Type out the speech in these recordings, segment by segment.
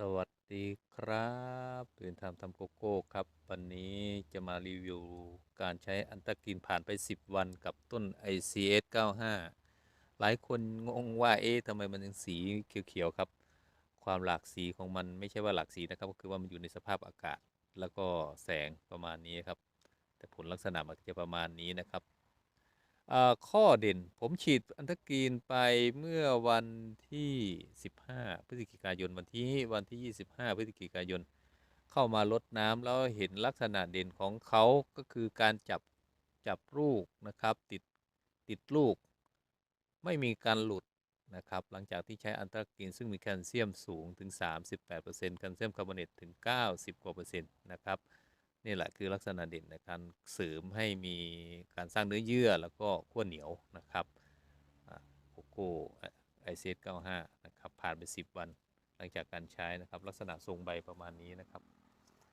สวัสดีครับตื่นทำทำโกโก้ครับ วันนี้จะมารีวิวการใช้อันตรากินผ่านไป 10 วันกับต้น ICS 95 หลายคนงงว่าเอ๊ะทำไมมันยังสีเขียวๆครับ ความหลากสีของมันไม่ใช่ว่าหลากสีนะครับ ก็คือว่ามันอยู่ในสภาพอากาศ แล้วก็แสงประมาณนี้ครับ แต่ผลลักษณะมันจะประมาณนี้นะครับ อ่าข้อเด่นผมฉีดอันตกรีนไปเมื่อวันที่ 15 พฤศจิกายนวันที่วันที่ 25 พฤศจิกายน เข้ามาลดน้ำแล้วเห็นลักษณะเด่นของเขาก็คือการจับจับลูกนะครับ ติดติดลูก ไม่มีการหลุดนะครับ หลังจากที่ใช้อันตรกรีนซึ่งมีแคลเซียมสูงถึง 38%แคลเซียมคาร์บอเนตถึง 90กว่าเปอร์เซ็นต์นะครับ นี่แหละคือลักษณะเด่นในการเสริมให้มีการสร้างเนื้อเยื่อแล้วก็ขั้วเหนียวนะครับโกโก้ไอเซต95 นะครับ ผ่านไป 10 วัน หลังจากการใช้นะครับ ลักษณะทรงใบประมาณนี้นะครับ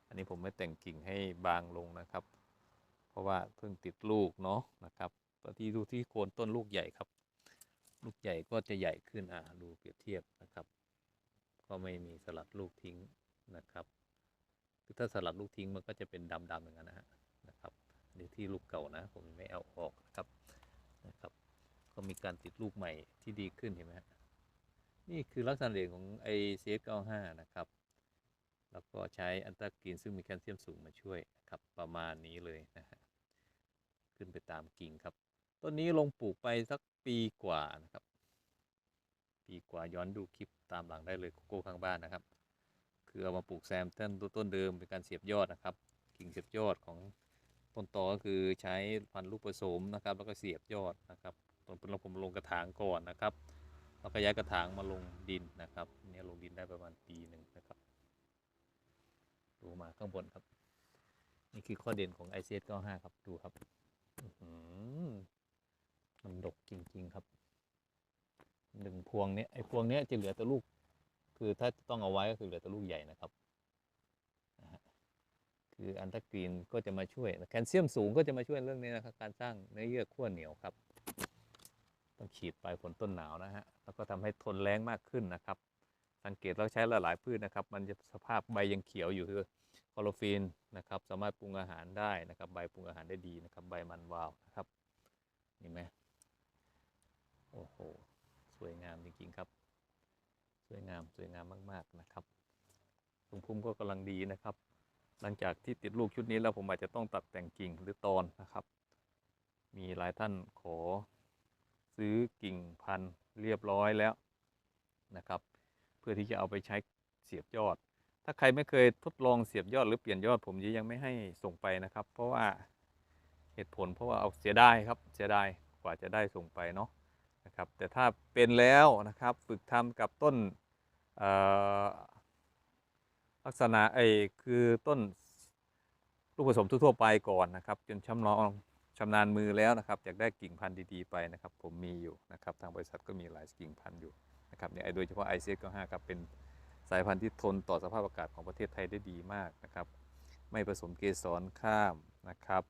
อันนี้ผมไม่แต่งกิ่งให้บางลงนะครับ เพราะว่าเพิ่งติดลูกเนาะนะครับตอนที่ดูที่โคนต้นลูกใหญ่ครับ ลูกใหญ่ก็จะใหญ่ขึ้นอ่าดูเปรียบเทียบนะครับ ก็ไม่มีสลัดลูกทิ้งนะครับ คือถ้าสลัดลูกทิ้งมันก็จะเป็นดำๆอย่างนั้นนะฮะนะครับนนี้ที่ลูกเก่านะ ผมไม่เอาออกนะครับนะครับ ก็มีการติดลูกใหม่ที่ดีขึ้นเห็นไหมฮะนี่คือลักษณะเด่นของไอเซฟ95นะครับ แล้วก็ใช้อันตรกรีนซึ่งมีแคลเซียมสูงมาช่วยนะครับประมาณนี้เลยนะฮะขึ้นไปตามกิ่งครับต้นนี้ลงปลูกไปสักปีกว่านะครับ ปีกว่าย้อนดูคลิปตามหลังได้เลยโกโก้ข้างบ้านนะครับ คือเอามาปลูกแซมต้นต้นเดิมเป็นการเสียบยอดนะครับ กิ่งเสียบยอดของต้นตอก็คือใช้พันธุ์ลูกผสมนะครับ แล้วก็เสียบยอดนะครับต้นเป็นเราผมลงกระถางก่อนนะครับแล้วก็ย้ายกระถางมาลงดินนะครับเนี่ยลงดินได้ประมาณปีหนึ่งนะครับ ดูมาข้างบนครับ นี่คือข้อเด่นของ i c s 95ครับดูครับมันดกจริง ๆ ครับหนึ่งพวงเนี้ยไอพวงเนี้ยจะเหลือแต่ลูก คือถ้าต้องเอาไว้ก็คือเหลือแต่ลูกใหญ่นะครับ คืออันตรากรีนก็จะมาช่วย แคลเซียมสูงก็จะมาช่วยเรื่องนี้นะครับ การสร้างเนื้อเยื่อขั้วเหนียวครับ ต้องฉีดไปฝนต้นหนาวนะฮะ แล้วก็ทำให้ทนแรงมากขึ้นนะครับ สังเกตเราใช้หลายๆพืชนะครับ มันจะสภาพใบยังเขียวอยู่คือคลอโรฟินนะครับ สามารถปรุงอาหารได้นะครับ ใบปรุงอาหารได้ดีนะครับ ใบมันวาวนะครับ เห็นไหมโอ้โห สวยงามจริงๆครับ วยงามสวยงามมากๆนะครับทรงพุ่มก็กำลังดีนะครับ หลังจากที่ติดลูกชุดนี้แล้วผมอาจจะต้องตัดแต่งกิ่งหรือตอนนะครับ มีหลายท่านขอซื้อกิ่งพันธุ์เรียบร้อยแล้วนะครับ เพื่อที่จะเอาไปใช้เสียบยอด ถ้าใครไม่เคยทดลองเสียบยอดหรือเปลี่ยนยอดผมยังไม่ให้ส่งไปนะครับ เพราะว่าเหตุผลเพราะว่าเอาเสียดายครับเสียดายกว่าจะได้ส่งไปเนาะ นะครับแต่ถ้าเป็นแล้วนะครับฝึกทำกับต้นลักษณะไอ้คือต้นลูกผสมทั่ว ๆ ไปก่อนนะครับ จนชำนาญชำนาญมือแล้วนะครับอยากได้กิ่งพันธุ์ดีๆไปนะครับ ผมมีอยู่นะครับทางบริษัทก็มีหลายกิ่งพันธุ์อยู่นะครับเนี่ยโดยเฉพาะ i c s 95ครับเป็นสายพันธุ์ที่ทนต่อสภาพอากาศของประเทศไทยได้ดีมากนะครับ ไม่ผสมเกสรข้ามนะครับ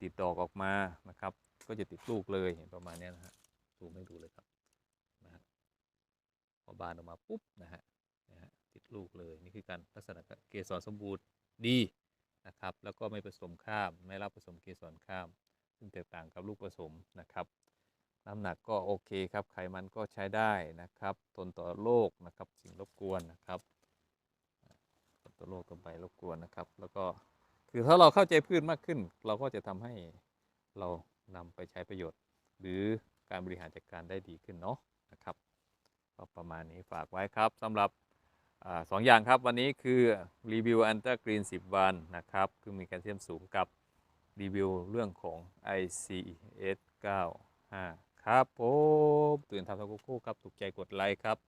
ติดดอกออกมานะครับ ก็จะติดลูกเลยเห็นประมาณนี้นะฮะ ซูมให้ดูเลยครับนะฮะพอบานออกมาปุ๊บนะฮะนะฮะติดลูกเลยนี่คือการลักษณะเกสรสมบูรณ์ดีนะครับ แล้วก็ไม่ผสมข้ามไม่รับผสมเกสรข้าม ซึ่งแตกต่างกับลูกผสมนะครับน้ำหนักก็โอเคครับ ไขมันก็ใช้ได้นะครับ ทนต่อโรคนะครับ สิ่งรบกวนนะครับทนต่อโรคต่อไปรบกวนนะครับ แล้วก็คือถ้าเราเข้าใจพืชมากขึ้น เราก็จะทำให้เรานำไปใช้ประโยชน์ หรือ การบริหารจัดการได้ดีขึ้นเนาะนะครับก็ประมาณนี้ฝากไว้ครับสำหรับอสองอย่างครับวันนี้คือรีวิวอันตรากรีน 10 วันนะครับคือมีแคลเซียมสูงกับรีวิวเรื่องของ ICS 95 ครับผมตื่นทำทาโกโก้ครับถูกใจกดไลค์ครับ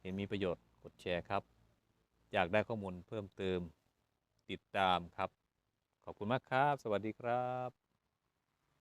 เห็นมีประโยชน์กดแชร์ครับ อยากได้ข้อมูลเพิ่มเติมติดตามครับ ขอบคุณมากครับ สวัสดีครับ